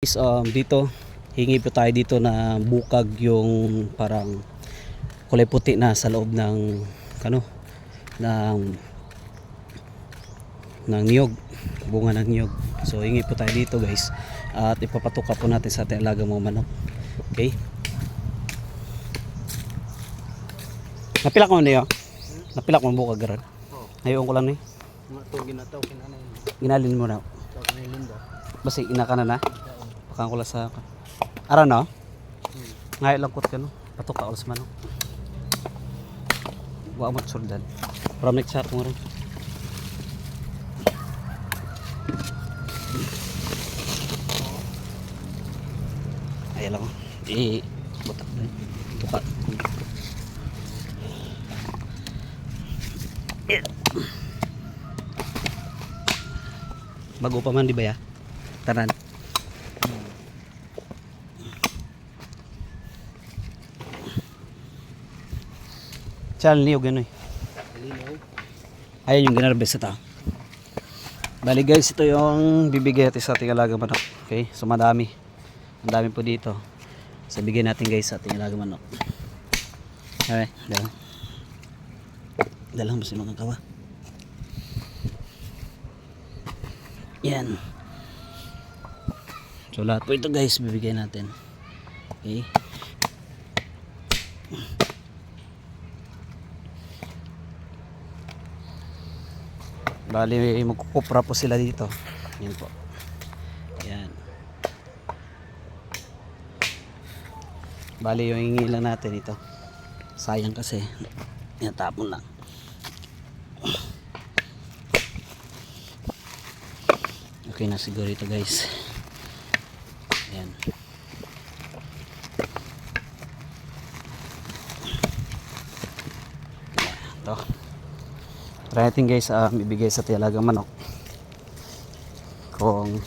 Guys, um, dito, hingi po tayo dito na bukag yung parang kulay puti na sa loob ng ano ng ng niyog bunga ng niyog. So hingi po tayo dito guys at ipapatuka po natin sa ating alagang mga manok. Okay? Napilak mo niyo napilak mo bukag garan ngayon ko lang ni to ginataw kinanay. ginalin mo na. Tawag na linda. basi ina ka na na Pakan ko sa Ara no? Ngayon lang kot ka no? Patok ka oras manok. Wa mo surdan. From next shot mo rin. Ayan lang. Eh, butak. Tuka. Yeah. Bago pa man di ba ya? Tanan. Chal niyo ganoy. Ayan yung ginarbes tao. Bali guys, ito yung bibigay natin sa ating alagang manok. Okay, so madami. Ang dami po dito. So bigyan natin guys sa ating alagang manok. Okay, dala. Dala mo si mga kawa. Yan. So lahat po ito guys, bibigay natin. Okay. Bali, magkukupra po sila dito. Yan po. Yan. Bali, yung hingi natin ito. Sayang kasi. Natapon lang. Okay na siguro ito guys. Yan. Ito. Try natin guys um, ibigay sa tialagang manok. Kung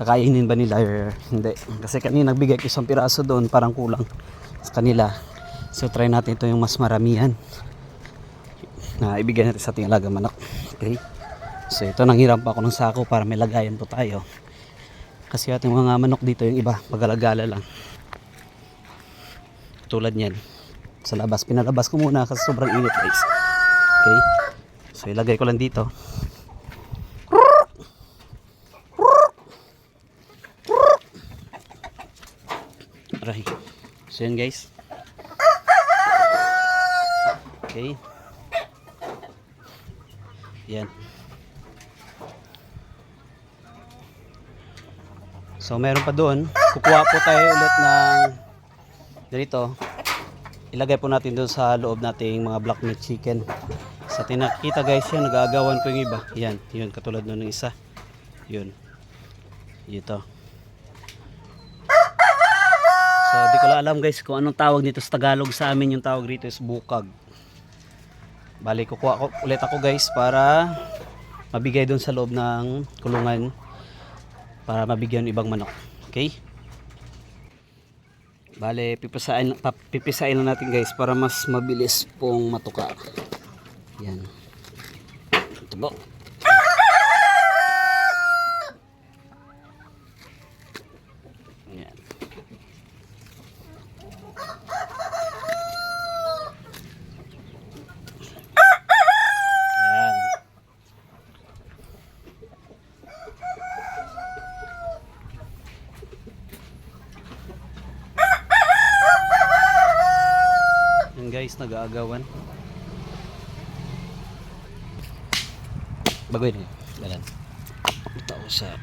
kakainin ba nila or hindi. Kasi kanina nagbigay ko isang piraso doon parang kulang sa kanila. So try natin ito yung mas maramihan na ibigay natin sa ating alagang manok. Okay. So ito nanghiram pa ako ng sako para may lagayan po tayo. Kasi ating mga manok dito yung iba pagalagala lang. Tulad niyan. Sa labas pinalabas ko muna kasi sobrang init guys. Okay. So ilagay ko lang dito. Aray. So yun guys. Okay. Yan. So meron pa doon. Kukuha po tayo ulit ng ganito. Ilagay po natin doon sa loob nating mga black meat chicken. Sa tinakita guys yan, nagagawan ko yung iba. Yan, yun, katulad nun ng isa. Yun. Ito. So, di ko alam guys kung anong tawag nito sa Tagalog. Sa amin yung tawag rito is bukag. Bali, kukuha ko ulit ako guys para mabigay doon sa loob ng kulungan para mabigyan ng ibang manok. Okay? Bale, pipisain, pipisain lang natin guys para mas mabilis pong matuka. Yan. Ito po. Yan. Yan. Yan guys, nag-aagawan. Na. Dalan. Ito ako sa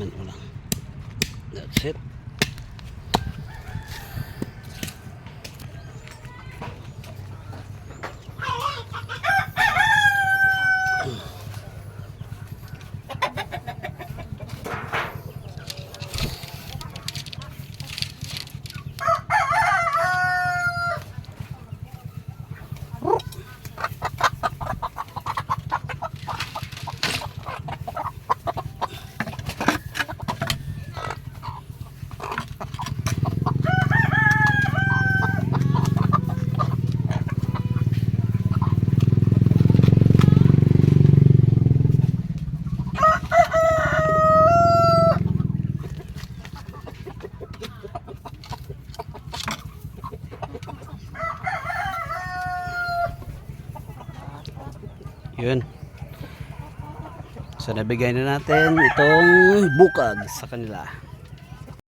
man lang. That's it. Yun. So nabigay na natin itong bukag sa kanila.